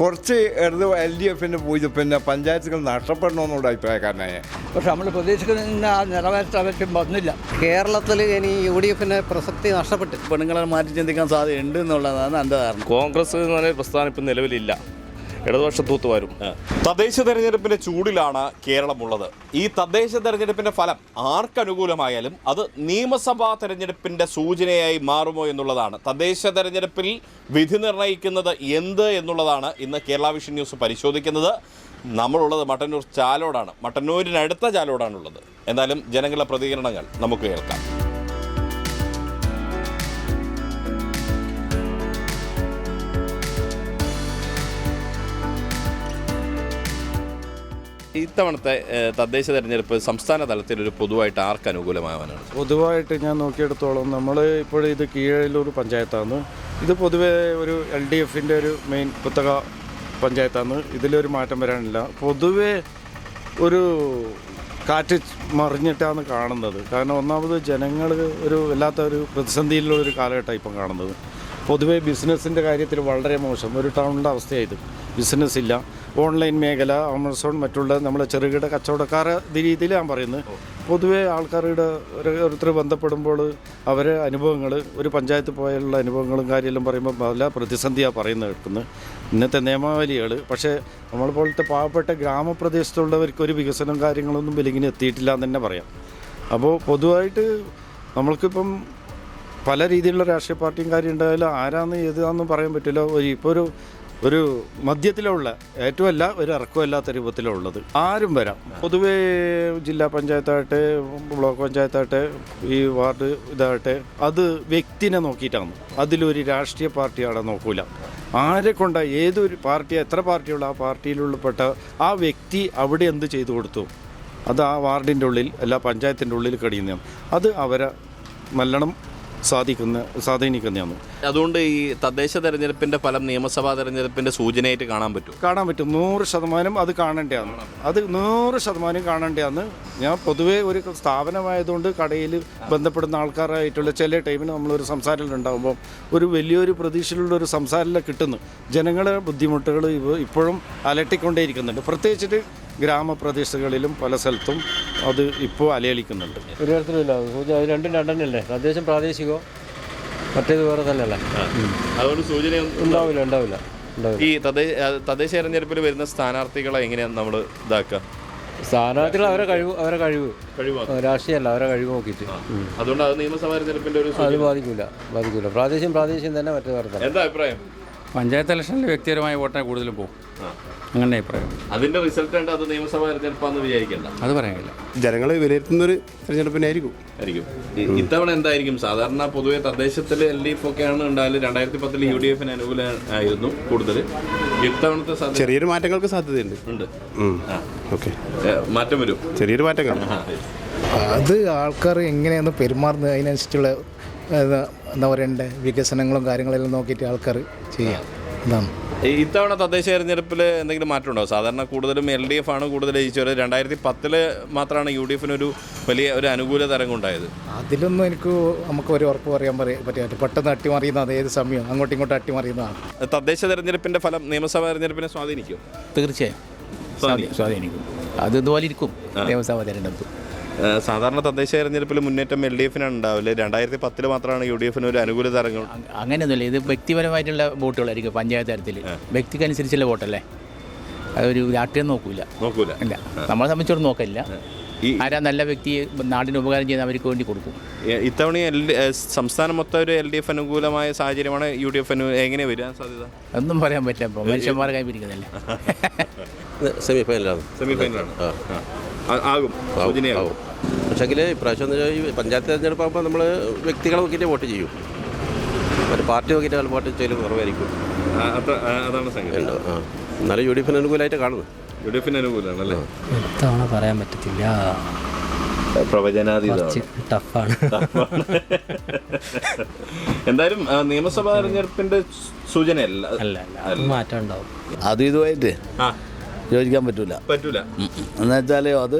കുറച്ച് ഇടത് L D എഫിന്റെ പോയി. പിന്നെ പഞ്ചായത്തുകൾ നഷ്ടപ്പെടണമെന്നുള്ള അഭിപ്രായക്കാരനായ പക്ഷെ നമ്മൾ പ്രതീക്ഷിക്കുന്ന ആ നിറവേറ്റാൻ വന്നില്ല. കേരളത്തിൽ ഇനി യു ഡി എഫിന് പ്രസക്തി നഷ്ടപ്പെട്ടു പെണ്ണുങ്ങളെ മാറ്റി ചിന്തിക്കാൻ സാധ്യതയുണ്ട് എന്നുള്ളതാണ് എന്റെ ധാരണ കോൺഗ്രസ് എന്ന് പറഞ്ഞ പ്രസ്ഥാനം ഇപ്പം നിലവിലില്ല. ഇടതുപക്ഷ തൂത്ത് വരും. തദ്ദേശ തെരഞ്ഞെടുപ്പിന്റെ ചൂടിലാണ് കേരളമുള്ളത്. ഈ തദ്ദേശ തെരഞ്ഞെടുപ്പിന്റെ ഫലം ആർക്കനുകൂലമായാലും അത് നിയമസഭാ തെരഞ്ഞെടുപ്പിന്റെ സൂചനയായി മാറുമോ എന്നുള്ളതാണ്. തദ്ദേശ തെരഞ്ഞെടുപ്പിൽ വിധി നിർണയിക്കുന്നത് എന്ത് എന്നുള്ളതാണ് ഇന്ന് കേരള വിഷൻ ന്യൂസ് പരിശോധിക്കുന്നത്. നമ്മളുള്ളത് മട്ടന്നൂർ ചാലോടാണ്. മട്ടന്നൂരിനടുത്ത ചാലോടാണുള്ളത്. എന്നാലും ജനങ്ങളുടെ പ്രതികരണങ്ങൾ നമുക്ക് കേൾക്കാം. ഇത്തവണത്തെ തദ്ദേശ തെരഞ്ഞെടുപ്പ് സംസ്ഥാന തലത്തിൽ ഒരു പൊതുവായിട്ട് ആർക്ക് അനുകൂലമാവാനാണ്? പൊതുവായിട്ട് ഞാൻ നോക്കിയെടുത്തോളം നമ്മൾ ഇപ്പോൾ ഇത് കീഴല്ലൂർ പഞ്ചായത്താണ്. ഇത് പൊതുവേ ഒരു എൽ ഡി എഫിന്റെ ഒരു മെയിൻ കുത്തക പഞ്ചായത്താണ്. ഇതിലൊരു മാറ്റം വരാനില്ല. പൊതുവേ ഒരു കാറ്റ് മറിഞ്ഞിട്ടാണ് കാണുന്നത്. കാരണം ഒന്നാമത് ജനങ്ങൾ ഒരു വല്ലാത്ത ഒരു പ്രതിസന്ധിയിലുള്ള ഒരു കാലഘട്ടമാണ് ഇപ്പം കാണുന്നത്. പൊതുവേ ബിസിനസ്സിന്റെ കാര്യത്തിൽ വളരെ മോശം. ഒരു ടൗണിന്റെ അവസ്ഥയായത്. ബിസിനസ് ഇല്ല. ഓൺലൈൻ മേഖല ആമസോൺ മറ്റുള്ള നമ്മളെ ചെറുകിട കച്ചവടക്കാർ രീതിയിൽ ഞാൻ പറയുന്നത്. പൊതുവേ ആൾക്കാരുടെ ഓരോരുത്തർ ബന്ധപ്പെടുമ്പോൾ അവരെ അനുഭവങ്ങൾ ഒരു പഞ്ചായത്ത് പോയുള്ള അനുഭവങ്ങളും കാര്യമെല്ലാം പറയുമ്പോൾ പല പ്രതിസന്ധിയാണ് പറയുന്നത് കേൾക്കുന്നത്. ഇന്നത്തെ നിയമാവലികൾ പക്ഷേ നമ്മൾ പോലത്തെ പാവപ്പെട്ട ഗ്രാമപ്രദേശത്തുള്ളവർക്ക് ഒരു വികസനം കാര്യങ്ങളൊന്നും വലിയ എത്തിയിട്ടില്ല എന്ന് തന്നെ പറയാം. അപ്പോൾ പൊതുവായിട്ട് നമ്മൾക്കിപ്പം പല രീതിയിലുള്ള രാഷ്ട്രീയ പാർട്ടിയും കാര്യം ഉണ്ടായാലും ആരാന്ന് ഏതാന്നും പറയാൻ പറ്റില്ല. ഒരു ഇപ്പോൾ ഒരു ഒരു മധ്യത്തിലുള്ള ഏറ്റവും അല്ല ഒരു ഇറക്കമല്ലാത്ത രൂപത്തിലുള്ളത് ആരും വരാം. പൊതുവേ ജില്ലാ പഞ്ചായത്തായിട്ട് ബ്ലോക്ക് പഞ്ചായത്തായിട്ട് ഈ വാർഡ് ഇതായിട്ട് അത് വ്യക്തിനെ നോക്കിയിട്ടാണ്. അതിലൊരു രാഷ്ട്രീയ പാർട്ടി അവിടെ നോക്കൂല. ആരെ കൊണ്ട ഏതൊരു പാർട്ടി എത്ര പാർട്ടിയുള്ള ആ പാർട്ടിയിലുള്ളപ്പെട്ട ആ വ്യക്തി അവിടെ എന്ത് ചെയ്തു കൊടുത്തു? അത് ആ വാർഡിന്റെ ഉള്ളിൽ അല്ല പഞ്ചായത്തിന്റെ ഉള്ളിൽ കഴിയുന്നതാണ് അത് അവരെ നല്ലോണം സാധിക്കുന്ന സ്വാധീനിക്കുന്നതാണ്. അതുകൊണ്ട് ഈ തദ്ദേശ തെരഞ്ഞെടുപ്പിന്റെ ഫലം നിയമസഭാ തെരഞ്ഞെടുപ്പിന്റെ സൂചനയായിട്ട് കാണാൻ പറ്റും കാണാൻ പറ്റും. നൂറ് ശതമാനം അത് കാണേണ്ടതാണ്. അത് നൂറ് ശതമാനം കാണേണ്ടതാണ്. ഞാൻ പൊതുവേ ഒരു സ്ഥാപനമായതുകൊണ്ട് കടയിൽ ബന്ധപ്പെടുന്ന ആൾക്കാരായിട്ടുള്ള ചില ടൈമിന് നമ്മളൊരു സംസാരത്തിലുണ്ടാകുമ്പോൾ ഒരു വലിയൊരു പ്രതീക്ഷയിലുള്ള ഒരു സംസാരത്തിലെ കിട്ടുന്നു ജനങ്ങളെ ബുദ്ധിമുട്ടുകൾ ഇപ്പോഴും അലട്ടിക്കൊണ്ടേയിരിക്കുന്നുണ്ട്. പ്രത്യേകിച്ചിട്ട് ഗ്രാമപ്രദേശങ്ങളിലും പല സ്ഥലത്തും അത് ഇപ്പോൾ അലയലിക്കുന്നുണ്ട്. ഒരു തരത്തിലുമില്ല സൂചന രണ്ടും രണ്ടെണ്ണല്ലേ? തദ്ദേശം പ്രാദേശികമോ? മറ്റേത് വേറെ തന്നെയല്ലേ? അതുകൊണ്ട് സൂചന ഉണ്ടാവില്ല ഉണ്ടാവില്ല ഈ തദ്ദേശ തദ്ദേശ തെരഞ്ഞെടുപ്പിൽ വരുന്ന സ്ഥാനാർത്ഥികളെ എങ്ങനെയാണ് നമ്മൾ ഇതാക്കുക? സ്ഥാനാർത്ഥികൾ അവരെ കഴിവ് അവരെ കഴിവ്. രാഷ്ട്രീയമല്ല അവരെ കഴിവ് നോക്കിയിട്ട്. അതുകൊണ്ട് അത് നിയമസഭാ തെരഞ്ഞെടുപ്പിന്റെ ഒരു അത് ബാധിക്കില്ല ബാധിക്കില്ല പ്രാദേശികം പ്രാദേശികം തന്നെ മറ്റേ വേറെ എന്താ അഭിപ്രായം? പഞ്ചായത്ത് ഇലക്ഷനിൽ വ്യക്തിപരമായ വോട്ടിനെ കൂടുതലും പോകും. അങ്ങനെ അഭിപ്രായം. അതിന്റെ റിസൾട്ട് ഉണ്ട് അത് നിയമസഭാ തെരഞ്ഞെടുപ്പാന്ന് വിചാരിക്കണ്ട. അത് പറയാനില്ല ജനങ്ങളെ വിലയിരുത്തുന്ന ഒരു തെരഞ്ഞെടുപ്പിനായിരിക്കും. ആയിരിക്കും. ആയിരിക്കും ഇത്തവണ എന്തായിരിക്കും? സാധാരണ പൊതുവെ തദ്ദേശത്തിൽ എൽ ഡി എഫ് ഒക്കെയാണ് ഉണ്ടായാലും രണ്ടായിരത്തി പത്തിൽ യു ഡി എഫിന് അനുകൂലമായിരുന്നു കൂടുതൽ. ഇത്തവണത്തെ ചെറിയൊരു മാറ്റങ്ങൾക്ക് സാധ്യതയുണ്ട്. ഉണ്ട്. ഓക്കെ. മാറ്റം വരും. ചെറിയൊരു മാറ്റങ്ങൾ. അത് ആൾക്കാർ എങ്ങനെയാണ് പെരുമാറുന്നത് അതിനനുസരിച്ചുള്ള എന്താ പറയണ്ടേ വികസനങ്ങളും കാര്യങ്ങളെല്ലാം നോക്കിയിട്ട് ആൾക്കാർ ചെയ്യാം എന്താണ് ഈ ഇത്തവണ തദ്ദേശ തെരഞ്ഞെടുപ്പിൽ എന്തെങ്കിലും മാറ്റമുണ്ടോ? സാധാരണ കൂടുതലും എൽ ഡി എഫ് ആണ് കൂടുതൽ ജയിച്ചത് രണ്ടായിരത്തി പത്തിൽ മാത്രമാണ് യു ഡി എഫിന് ഒരു വലിയ ഒരു അനുകൂല തരംഗം ഉണ്ടായത്. അതിലൊന്നും എനിക്ക് നമുക്ക് ഒരു ഉറപ്പ് പറയാൻ പറയാൻ പറ്റില്ല. പെട്ടെന്ന് അട്ടിമറിയുന്നത് ഏത് സമയം. അങ്ങോട്ടും ഇങ്ങോട്ടും അട്ടിമറിയുന്നതാണ്. തദ്ദേശ തെരഞ്ഞെടുപ്പിന്റെ ഫലം നിയമസഭാ തെരഞ്ഞെടുപ്പിനെ സ്വാധീനിക്കും തീർച്ചയായും. സ്വാധീനിക്കും. അത് ഇതുപോലെ ഇരിക്കും. നിയമസഭാ തെരഞ്ഞെടുപ്പ്. സാധാരണ തദ്ദേശ തെരഞ്ഞെടുപ്പിൽ മുന്നേറ്റം എൽ ഡി എഫിനാണ് ഉണ്ടാവില്ല രണ്ടായിരത്തി പത്തിൽ മാത്രമാണ് യു ഡി എഫിന് ഒരു അനുകൂല തരങ്ങൾ. അങ്ങനെയൊന്നുമില്ല. ഇത് വ്യക്തിപരമായിട്ടുള്ള വോട്ടുകളായിരിക്കും പഞ്ചായത്ത് തലത്തിൽ വ്യക്തിക്കനുസരിച്ചുള്ള വോട്ടല്ലേ? അതൊരു രാഷ്ട്രീയം നോക്കൂല. നോക്കൂല. ഇല്ല. നമ്മളെ സംബന്ധിച്ചോട് നോക്കില്ല ഈ ആരാ നല്ല വ്യക്തി നാടിന് ഉപകാരം ചെയ്യുന്ന അവർക്ക് വേണ്ടി കൊടുക്കും. ഇത്തവണ എൽ ഡി- ഏ, സംസ്ഥാനം മൊത്തം ഒരു എൽ ഡി എഫ് അനുകൂലമായ സാഹചര്യമാണ് യു ഡി എഫ് എങ്ങനെ വരാൻ സാധ്യത? ഒന്നും പറയാൻ പറ്റില്ല. ഇപ്പോൾ മനുഷ്യന്മാരെ കൈപിടിക്കുന്നല്ലേ സെമി ഫൈനലാണ്. സെമി ഫൈനലാണ്. ആകും. സൂചനയാകും പക്ഷേങ്കിൽ ഇപ്രാവശ്യം എന്ന് വെച്ചാൽ ഈ പഞ്ചായത്ത് തെരഞ്ഞെടുപ്പാകുമ്പോൾ നമ്മൾ വ്യക്തികളെ നോക്കിയിട്ട് വോട്ട് ചെയ്യും. മറ്റേ പാർട്ടി നോക്കിയിട്ട് ചില വോട്ട് ചെയ്യൽ കുറവായിരിക്കും അതാണ് സംഗതി. എന്നാലും യു ഡി എഫിന് അനുകൂലമായിട്ട് കാണുന്നു. യു ഡി എഫിന് അനുകൂലമാണ് അല്ലേ ഇത്തവണ പറയാൻ പറ്റത്തില്ല. പ്രവചനാതീതമാണ്. ടഫാണ്. എന്തായാലും നിയമസഭാ തെരഞ്ഞെടുപ്പിന്റെ സൂചനയല്ല. അല്ല മാറ്റം ഉണ്ടാവും. അത് ഇതുമായിട്ട് ആ. യോജിക്കാൻ പറ്റൂല. പറ്റൂല. എന്നുവെച്ചാലോ അത്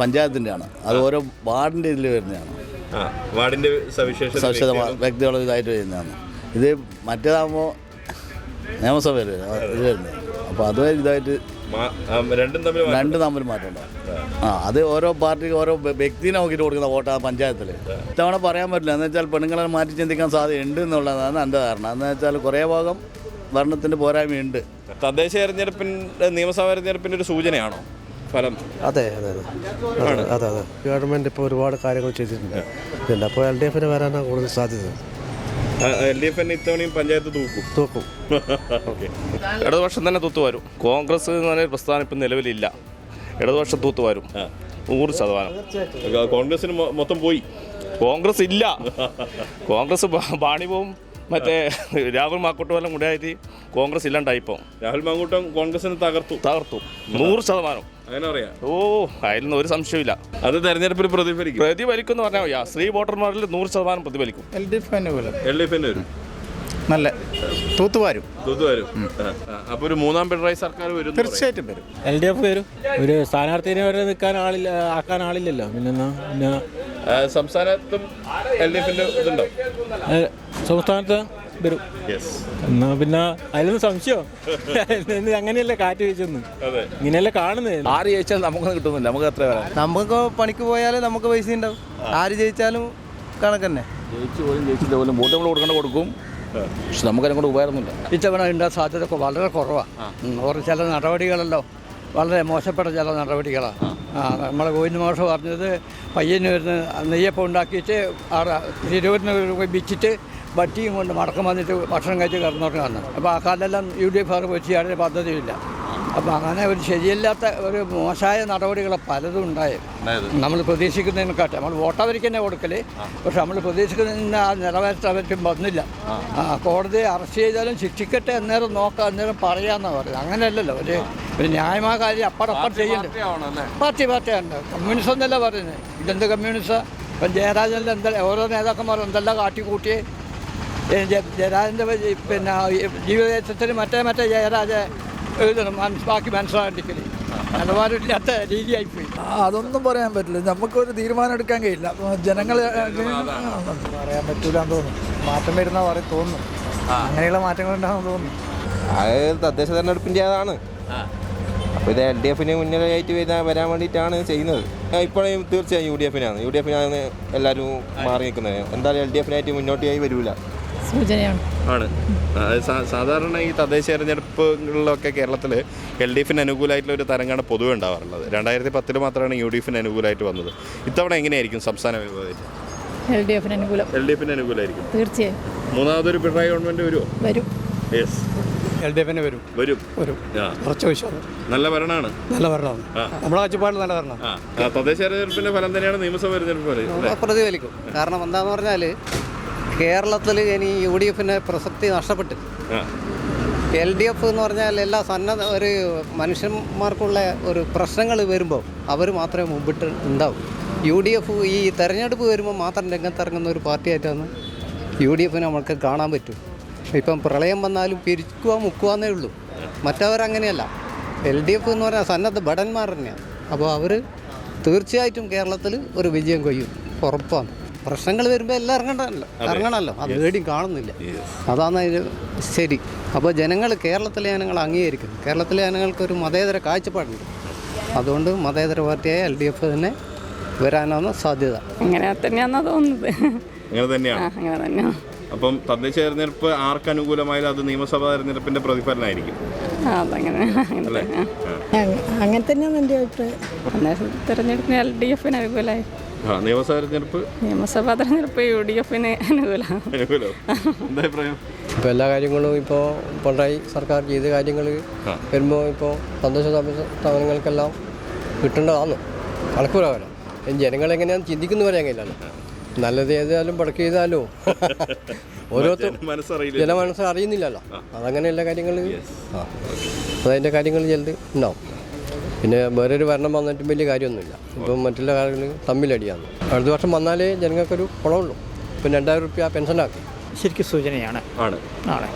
പഞ്ചായത്തിന്റെ ആണ് അത് ഓരോ വാർഡിന്റെ ഇതിൽ വരുന്നതാണ്. ആ വാർഡിന്റെ സവിശേഷ വ്യക്തികളുടെ ഇതായിട്ട് വരുന്നതാണ്. ഇത് മറ്റേതാകുമ്പോൾ നിയമസഭയിൽ ഇത് വരുന്നത് അപ്പോൾ അത് ഇതായിട്ട് രണ്ടും തമ്മിൽ രണ്ടും തമ്മിൽ മാറ്റമുണ്ടാവും ആ. അത് ഓരോ പാർട്ടിക്ക് ഓരോ വ്യ- വ്യക്തിനെ നോക്കിയിട്ട് കൊടുക്കുന്ന വോട്ടാ പഞ്ചായത്തിൽ. ഇത്തവണ പറയാൻ പറ്റില്ല. എന്ന് വെച്ചാൽ പെണ്ണുങ്ങളെ മാറ്റി ചിന്തിക്കാൻ സാധ്യതയുണ്ട് എന്നുള്ളതാണ് എന്റെ ധാരണ. എന്ന് വെച്ചാൽ കുറേ ഭാഗം ഭരണത്തിന്റെ പോരായ്മയുണ്ട്. തദ്ദേശ തെരഞ്ഞെടുപ്പിന്റെ നിയമസഭാ തെരഞ്ഞെടുപ്പിന്റെ ഒരു സൂചനയാണോ? ഫലം? അതെ അതെ അതെ. അതെ അതെ ഗവൺമെന്റ് ഇപ്പോൾ ഒരുപാട് കാര്യങ്ങൾ ചെയ്തിട്ടുണ്ട്. പിന്നെ അപ്പോൾ എൽ ഡി എഫിന് വരാനാണ് കൂടുതൽ സാധ്യത? എൽ ഡി എഫ് തന്നെ ഇത്തവണയും പഞ്ചായത്ത് തൂക്കും. തൂക്കും. ഓക്കെ. ഇടതുപക്ഷം തന്നെ തൂത്ത് വരും. കോൺഗ്രസ് എന്ന് പറഞ്ഞ പ്രസ്ഥാനം ഇപ്പം നിലവിലില്ല. ഇടതുപക്ഷം തൂത്ത് വരും. നൂറ് ശതമാനം. കോൺഗ്രസിന് മൊത്തം പോയി. കോൺഗ്രസ് ഇല്ല. കോൺഗ്രസ് പാണിപോവും മറ്റേ രാഹുൽ മാക്കോട്ടുമെല്ലാം കൂടെ ആയിട്ട് കോൺഗ്രസ് ഇല്ലാണ്ടായിപ്പോ. രാഹുൽ മാങ്കൂട്ടം കോൺഗ്രസിന് തകർത്തു. തകർത്തു. നൂറ് ശതമാനം. അങ്ങനെ അറിയാം ഓ അതിലൊന്നും ഒരു സംശയമില്ല അത് തെരഞ്ഞെടുപ്പിൽ പ്രതിഫലിക്കും. പ്രതിഫലിക്കും എന്ന് പറഞ്ഞാൽ മതി. സ്ത്രീ വോട്ടർമാരിൽ നൂറ് ശതമാനം പ്രതിഫലിക്കും. എൽ ഡി അനുകൂലം എൽ ഡി വരും. നല്ല. തൂത്തുവാരും. തൂത്തുവാരും. അപ്പൊ ഒരു മൂന്നാം പിണറായി സർക്കാർ വരും തീർച്ചയായിട്ടും വരും. എൽ ഡി എഫ് വരും. ഒരു സ്ഥാനാർത്ഥിനെ വരെ നിൽക്കാൻ ആളില്ല ആക്കാൻ ആളില്ലല്ലോ. പിന്നെ പിന്നെ സംസ്ഥാനത്തും എൽ ഡി എഫിന്റെ ഇതുണ്ടോ? സംസ്ഥാനത്ത് വരും. യെസ് എന്നാ പിന്നെ അതിലൊന്നും സംശയം? അങ്ങനെയല്ലേ കാറ്റ് വീശുന്നു. അതെ. ഇങ്ങനെയല്ലേ കാണുന്നത് ആര് ജയിച്ചാൽ നമുക്കൊന്നും കിട്ടുന്നില്ല. നമുക്ക് എത്ര വരാം? നമുക്ക് പണിക്ക് പോയാലേ നമുക്ക് പൈസ ഉണ്ടാവും. ആര് ജയിച്ചാലും കണക്കന്നെ ജയിച്ചു പോലും ജയിച്ചില്ല പോലും. വോട്ട് നമ്മൾ കൊടുക്കേണ്ട കൊടുക്കും. പക്ഷെ നമുക്ക് അതിനെ കൊണ്ട് ഉപകാരമൊന്നുമില്ല. ഇത്തവണ ഉണ്ടാകാൻ സാധ്യത ഒക്കെ വളരെ കുറവാണ് കുറേ ചില നടപടികളല്ലോ വളരെ മോശപ്പെട്ട ചില നടപടികളാണ് ആ. നമ്മളെ ഗോവിന്ദ മാഷ് പറഞ്ഞത് പയ്യന്നൂരിന് നെയ്യപ്പം ഉണ്ടാക്കിയിട്ട് ആടെ തിരുവനന്തപുരം പോയി വട്ടിയും കൊണ്ട് മടക്കം വന്നിട്ട് ഭക്ഷണം കഴിച്ച് കിടന്നുറങ്ങാന്ന് അപ്പോൾ ആ കാലെല്ലാം യു ഡി എഫ് ആർ വെച്ച് യാതൊരു പദ്ധതിയില്ല അപ്പോൾ അങ്ങനെ ഒരു ശരിയല്ലാത്ത ഒരു മോശമായ നടപടികൾ പലതും ഉണ്ടായി. നമ്മൾ പ്രതീക്ഷിക്കുന്നതിനെക്കാട്ടെ. നമ്മൾ വോട്ടവർക്ക് തന്നെ കൊടുക്കൽ. പക്ഷെ നമ്മൾ പ്രതീക്ഷിക്കുന്നതിന് ആ നിറവേറ്റം അവർക്കും വന്നില്ല. ആ. കോടതി അറസ്റ്റ് ചെയ്താലും ശിക്ഷിക്കട്ടെ അന്നേരം നോക്കാം അന്നേരം പറയാമെന്നാണ് പറയുന്നത്. അങ്ങനെയല്ലല്ലോ. ഒരു ഒരു ന്യായമായ കാര്യം അപ്പടപ്പം ചെയ്യണ്ടേ പാർട്ടി പാർട്ടിയാണ് കമ്മ്യൂണിസം എന്നല്ല പറയുന്നത്? ഇതെന്ത് കമ്മ്യൂണിസം? ഇപ്പം ജയരാജനിൽ എന്താ ഓരോ നേതാക്കന്മാർ എന്തെല്ലാം കാട്ടിക്കൂട്ടി ഏ, ജയ- ജയരാജന്റെ പിന്നെ ജീവിതത്തിന് മറ്റേ മറ്റേ ജയരാജ എഴുതണം. ബാക്കി മനസ്സിലാണ്ടിക്കൽ നിലവാരമില്ലാത്ത രീതിയായിപ്പോയി. അതൊന്നും പറയാൻ പറ്റില്ല. നമുക്കൊരു തീരുമാനം എടുക്കാൻ കഴിയില്ല. ജനങ്ങൾ പറയാൻ പറ്റൂല എന്ന് തോന്നുന്നു മാറ്റം വരുന്ന പറയും തോന്നുന്നു അങ്ങനെയുള്ള മാറ്റങ്ങൾ ഉണ്ടാകും തോന്നുന്നു അത് തദ്ദേശ തെരഞ്ഞെടുപ്പിന്റെ അതാണ്. അപ്പോൾ ഇത് എൽ ഡി എഫിന് മുന്നിലായിട്ട് വരാൻ വരാൻ വേണ്ടിയിട്ടാണ് ചെയ്യുന്നത്. ഇപ്പോഴും തീർച്ചയായും യു ഡി എഫിനാണ്. യു ഡി എഫിനാണ് എല്ലാവരും മാറി നിൽക്കുന്നത് എന്തായാലും എൽ ഡി എഫിനായിട്ട് മുന്നോട്ടായി വരില്ല സൂചനയാണ്. ആണ്. സാധാരണ ഈ തദ്ദേശ തെരഞ്ഞെടുപ്പുകളിലൊക്കെ കേരളത്തിൽ എൽ ഡി എഫിന് അനുകൂലമായിട്ടുള്ള ഒരു തരംഗമാണ് പൊതുവെ ഉണ്ടാവാറുള്ളത്. രണ്ടായിരത്തി പത്തിൽ മാത്രമാണ് യു ഡി എഫിന് അനുകൂലമായിട്ട് വന്നത്. ഇത്തവണ എങ്ങനെയായിരിക്കും സംസ്ഥാന എൽ ഡി എഫിന് അനുകൂലം. എൽ ഡി എഫിന് അനുകൂലമായിരിക്കും. തീർച്ചയായും. മൂന്നാമതൊരു പിണറായി ഗവൺമെന്റ് വരുമോ വരും. യെസ്. എൽ ഡി എഫിന് വരും. വരും. വരും. കുറച്ച് വിശ്വാസം. നല്ല ഭരണമാണ്. നല്ല ഭരണമാണ്. നമ്മുടെ കാഴ്ചപ്പാടിൽ നല്ല ഭരണം ആ. ആ, തദ്ദേശ തെരഞ്ഞെടുപ്പിന്റെ ഫലം തന്നെയാണ് നിയമസഭ തെരഞ്ഞെടുപ്പ് പ്രതിഫലിക്കും. കാരണം എന്താന്ന് പറഞ്ഞാൽ കേരളത്തിൽ ഇനി യു ഡി എഫിന്റെ പ്രസക്തി നഷ്ടപ്പെട്ടു. എൽ ഡി എഫ് എന്ന് പറഞ്ഞാൽ എല്ലാ സന്നദ്ധ ഒരു മനുഷ്യന്മാർക്കുള്ള ഒരു പ്രശ്നങ്ങൾ വരുമ്പോൾ അവർ മാത്രമേ മുമ്പിട്ട് ഉണ്ടാവും. യു ഡി എഫ് ഈ തെരഞ്ഞെടുപ്പ് വരുമ്പോൾ മാത്രം രംഗത്തിറങ്ങുന്ന ഒരു പാർട്ടിയായിട്ടാണ് യു ഡി എഫിനെ നമുക്ക് കാണാൻ പറ്റും. ഇപ്പം പ്രളയം വന്നാലും പിരിക്കുക മുക്കുവാന്നേ ഉള്ളൂ. മറ്റവരങ്ങനെയല്ല. എൽ ഡി എഫ് എന്ന് പറഞ്ഞാൽ സന്നദ്ധ ഭടന്മാർ തന്നെയാണ്. അപ്പോൾ അവർ തീർച്ചയായിട്ടും കേരളത്തിൽ ഒരു വിജയം കൊയ്യും. ഉറപ്പാണ്. പ്രശ്നങ്ങൾ വരുമ്പോൾ എല്ലാം ഇറങ്ങണ്ടല്ലോ. ഇറങ്ങണമല്ലോ. അത് വേടിയും കാണുന്നില്ല. അതാണ് അതിന് ശരി. അപ്പോൾ ജനങ്ങൾ കേരളത്തിലെ ജനങ്ങൾ അംഗീകരിക്കുന്നു. കേരളത്തിലെ ജനങ്ങൾക്ക് ഒരു മതേതര കാഴ്ചപ്പാടുണ്ട്. അതുകൊണ്ട് മതേതര പാർട്ടിയായ എൽ ഡി എഫ് തന്നെ വരാനാണ് സാധ്യത. അങ്ങനെ തന്നെയാണെന്നാ തോന്നുന്നത്. അങ്ങനെ തന്നെയാണ് അങ്ങനെ തന്നെയാണ് അപ്പം തദ്ദേശ തെരഞ്ഞെടുപ്പ് ആർക്ക് അനുകൂലമായാലും അത് നിയമസഭാ തെരഞ്ഞെടുപ്പിന്റെ പ്രതിഫലനമായിരിക്കും അതങ്ങനെ അങ്ങനെ അല്ലേ? അങ്ങനെ തന്നെയാണ് എന്റെ അഭിപ്രായം? തെരഞ്ഞെടുപ്പിന് എൽ ഡി എഫിന് അനുകൂലമായി നിയമസഭാ തെരഞ്ഞെടുപ്പ്? നിയമസഭാ തെരഞ്ഞെടുപ്പ് യു ഡി എഫിന് അനുകൂലം ഇപ്പോൾ എല്ലാ കാര്യങ്ങളും ഇപ്പോ പിണറായി സർക്കാർ ചെയ്ത കാര്യങ്ങൾ വരുമ്പോ ഇപ്പോ ഇപ്പോൾ തദ്ദേശ സ്ഥാപനങ്ങൾക്കെല്ലാം കിട്ടേണ്ടതാണ് കണക്ക് ജനങ്ങൾ എങ്ങനെയാന്ന് ചിന്തിക്കുന്നു പറയാൻ കഴിയില്ലല്ലോ നല്ലത് ചെയ്താലും പടക്ക് ചെയ്താലോ. ഓരോരുത്തർ മനസ്സറിയില്ല. ജനമനസ്സ് അറിയുന്നില്ലല്ലോ. അതങ്ങനെ എല്ലാ അതതിന്റെ കാര്യങ്ങൾ ചിലത് ഉണ്ടാവും. പിന്നെ വേറൊരു ഭരണം വന്നിട്ടും വലിയ കാര്യമൊന്നുമില്ല. ഇപ്പം മറ്റുള്ള കാര്യങ്ങൾ തമ്മിലടിയാണ് അടുത്ത വർഷം വന്നാലേ ജനങ്ങൾക്കൊരു കുളമുള്ളൂ. ഇപ്പം രണ്ടായിരം റുപ്യ പെൻഷനാക്കി. ശരിക്കും സൂചനയാണ്. ആണ്. ആണ്.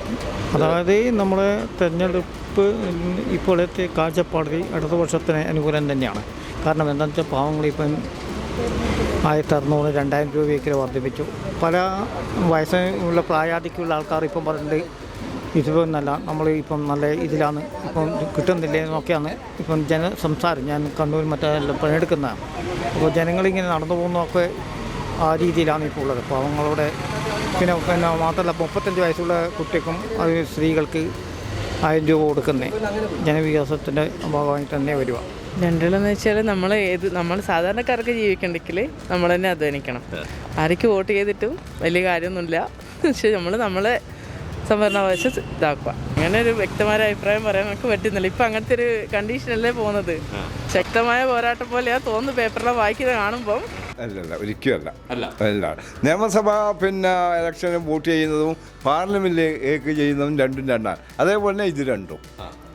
അതായത് നമ്മൾ തെരഞ്ഞെടുപ്പ് ഇപ്പോഴത്തെ കാഴ്ചപ്പാടിൽ അടുത്ത വർഷത്തിന് അനുകൂലം തന്നെയാണ്. കാരണം എന്താണെന്ന് വെച്ചാൽ പാവങ്ങളിപ്പം ആയിരത്തി അറുന്നൂറ് രണ്ടായിരം രൂപയൊക്കെ വർദ്ധിപ്പിച്ചു. പല വയസ്സുള്ള പ്രായാധിക്കുള്ള ആൾക്കാർ ഇപ്പം പറഞ്ഞിട്ട് ഇതിപ്പോൾ നല്ല നമ്മൾ ഇപ്പം നല്ല ഇതിലാണ് ഇപ്പം കിട്ടുന്നില്ലേ എന്നൊക്കെയാണ് ഇപ്പം ജന സംസാരം. ഞാൻ കണ്ണൂർ മറ്റേ പണിയെടുക്കുന്നതാണ് അപ്പോൾ ജനങ്ങളിങ്ങനെ നടന്നു പോകുന്നതൊക്കെ ആ രീതിയിലാണ് ഇപ്പോൾ ഉള്ളത്. പാവങ്ങളുടെ പിന്നെ പിന്നെ മാത്രമല്ല മുപ്പത്തഞ്ച് വയസ്സുള്ള കുട്ടിക്കും അത് സ്ത്രീകൾക്ക് ആയിരം രൂപ കൊടുക്കുന്നേ. ജനവികാസത്തിന്റെ ഭാഗമായി തന്നെ വരിക. രണ്ടുകളെന്ന് വെച്ചാൽ നമ്മൾ ഏത് നമ്മൾ സാധാരണക്കാർക്ക് ജീവിക്കണ്ടെങ്കിൽ നമ്മൾ തന്നെ അധ്വാനിക്കണം. ആർക്ക് വോട്ട് ചെയ്തിട്ടും വലിയ കാര്യമൊന്നുമില്ല. പക്ഷേ നമ്മൾ നമ്മളെ സംവരണാവകാശം ഇതാക്കുക. അങ്ങനെ ഒരു വ്യക്തമായ അഭിപ്രായം പറയാൻ നമുക്ക് പറ്റുന്നില്ല. ഇപ്പം അങ്ങനത്തെ ഒരു കണ്ടീഷനല്ലേ പോകുന്നത്? ശക്തമായ പോരാട്ടം പോലെയാ തോന്നുന്നു പേപ്പറിലെ വായിക്കുന്നത് കാണുമ്പം. അല്ലല്ല ഒരിക്കലല്ല അല്ല. അല്ല. നിയമസഭ പിന്നെ ഇലക്ഷന് വോട്ട് ചെയ്യുന്നതും പാർലമെന്റിലേക്ക് ചെയ്യുന്നതും രണ്ടും രണ്ടാണ്. അതേപോലെ തന്നെ ഇത് രണ്ടും.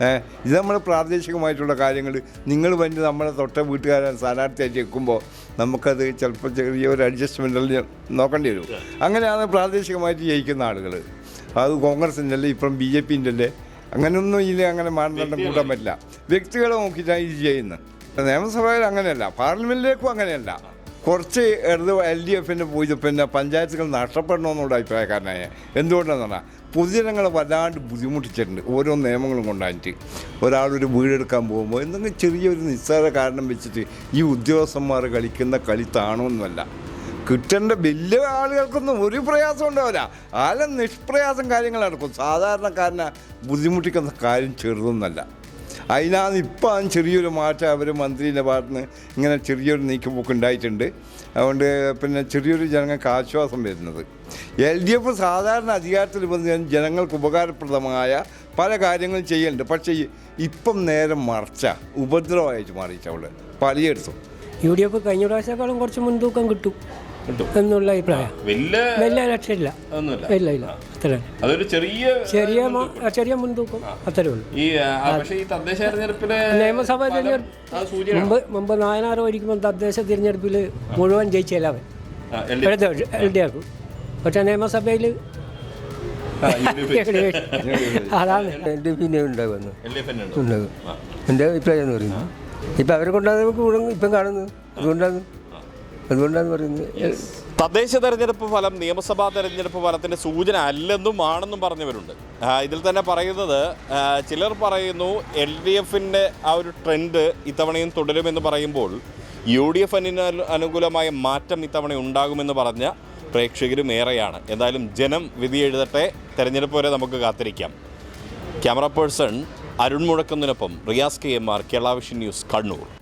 ഏഹ് ഇത് നമ്മൾ പ്രാദേശികമായിട്ടുള്ള കാര്യങ്ങൾ നിങ്ങൾ വന്ന് നമ്മളെ തൊട്ട വീട്ടുകാരൻ സ്ഥാനാർത്ഥിയായിട്ട് വെക്കുമ്പോൾ നമുക്കത് ചിലപ്പോൾ ചെറിയ ഒരു അഡ്ജസ്റ്റ്മെന്റിൽ നോക്കേണ്ടി വരും. അങ്ങനെയാണ് പ്രാദേശികമായിട്ട് ജയിക്കുന്ന ആളുകൾ അത് കോൺഗ്രസിന്റെ അല്ലേ ഇപ്പം ബി ജെ പിന്റെ അല്ലേ അങ്ങനെയൊന്നും ഇതിൽ അങ്ങനെ മാനദണ്ഡം കൂട്ടാൻ പറ്റില്ല. വ്യക്തികളെ നോക്കിയിട്ടാണ് ഇത് ചെയ്യുന്നത്. നിയമസഭയിൽ അങ്ങനെയല്ല പാർലമെന്റിലേക്കും അങ്ങനെയല്ല. കുറച്ച് ഇടത് എൽ ഡി എഫിന്റെ പൂജ പിന്നെ പഞ്ചായത്തുകൾ നഷ്ടപ്പെടണമെന്നുള്ള അഭിപ്രായക്കാരനായ എന്തുകൊണ്ടാണെന്ന് പറഞ്ഞാൽ പൊതുജനങ്ങളെ വല്ലാണ്ട് ബുദ്ധിമുട്ടിച്ചിട്ടുണ്ട് ഓരോ നിയമങ്ങളും കൊണ്ടായിട്ട്. ഒരാളൊരു വീടെടുക്കാൻ പോകുമ്പോൾ എന്തെങ്കിലും ചെറിയൊരു നിസ്സാര കാരണം വെച്ചിട്ട് ഈ ഉദ്യോഗസ്ഥന്മാർ കളിക്കുന്ന കളി താണൊന്നുമല്ല കിട്ടേണ്ട വലിയ ആളുകൾക്കൊന്നും ഒരു പ്രയാസം ഉണ്ടാവില്ല. ആല നിഷ്പ്രയാസം കാര്യങ്ങൾ നടക്കും. സാധാരണക്കാരനെ ബുദ്ധിമുട്ടിക്കുന്ന കാര്യം ചെറുതൊന്നല്ല. അതിനാണ് ഇപ്പം ചെറിയൊരു മാറ്റം അവർ മന്ത്രിയുടെ ഭാഗത്ത് നിന്ന് ഇങ്ങനെ ചെറിയൊരു നീക്കുപോക്ക് ഉണ്ടായിട്ടുണ്ട്. അതുകൊണ്ട് പിന്നെ ചെറിയൊരു ജനങ്ങൾക്ക് ആശ്വാസം വരുന്നത്. എൽ ഡി എഫ് സാധാരണ അധികാരത്തിൽ വന്ന് ജനങ്ങൾക്ക് ഉപകാരപ്രദമായ പല കാര്യങ്ങളും ചെയ്യുന്നുണ്ട് പക്ഷേ ഇപ്പം നേരം മറച്ച ഉപദ്രവമായിട്ട് മാറിയിട്ട് അവൾ. പലയിടത്തും. യു ഡി എഫ് കഴിഞ്ഞ പ്രാവശ്യക്കാളും കുറച്ച് മുൻതൂക്കം കിട്ടും. എന്നുള്ള അഭിപ്രായം. വലിയ വലിയ ലക്ഷ്യമില്ല ഒന്നുമില്ല. ഇല്ല ഇല്ല. അത്ര അതൊരു ചെറിയ ചെറിയ ചെറിയ മുൻതൂക്കം. അത്രേ ഉള്ളൂ. ഈ പക്ഷേ ഈ തദ്ദേശ തെരഞ്ഞെടുപ്പിലെ നിയമസഭ തിരഞ്ഞെടുപ്പ് മുമ്പ് മുമ്പ് നായനാർ ഭരിക്കുമ്പോൾ തദ്ദേശ തിരഞ്ഞെടുപ്പിൽ മുഴുവൻ ജയിച്ചല്ല അവൻ. എൽ ഡി എഫ് പക്ഷേ നിയമസഭയിൽ അതാണ്. എന്റെ പിന്നെ ഉണ്ടാകുന്നു ഉണ്ടാകും. എന്റെ അഭിപ്രായം എന്ന് പറയുന്നത്. ഇപ്പം അവരെ കൊണ്ടാണ് നമുക്ക് ഇപ്പം കാണുന്നു അതുകൊണ്ടാണ്. അതുകൊണ്ടാണ് പറയുന്നത്? തദ്ദേശ തെരഞ്ഞെടുപ്പ് ഫലം നിയമസഭാ തെരഞ്ഞെടുപ്പ് ഫലത്തിന്റെ സൂചന അല്ലെന്നും ആണെന്നും പറഞ്ഞവരുണ്ട്. ഇതിൽ തന്നെ പറയുന്നത് ചിലർ പറയുന്നു എൽ ഡി എഫിന്റെ ആ ഒരു ട്രെൻഡ് ഇത്തവണയും തുടരുമെന്ന് പറയുമ്പോൾ യു ഡി എഫ് അനുകൂലമായ മാറ്റം ഇത്തവണ ഉണ്ടാകുമെന്ന് പറഞ്ഞ പ്രേക്ഷകരും ഏറെയാണ്. എന്തായാലും ജനം വിധി എഴുതട്ടെ തെരഞ്ഞെടുപ്പ് വരെ നമുക്ക് കാത്തിരിക്കാം. Camera person Arun മുഴക്കുന്നതിനൊപ്പം Riyas K M R Kerala vision news Kannur.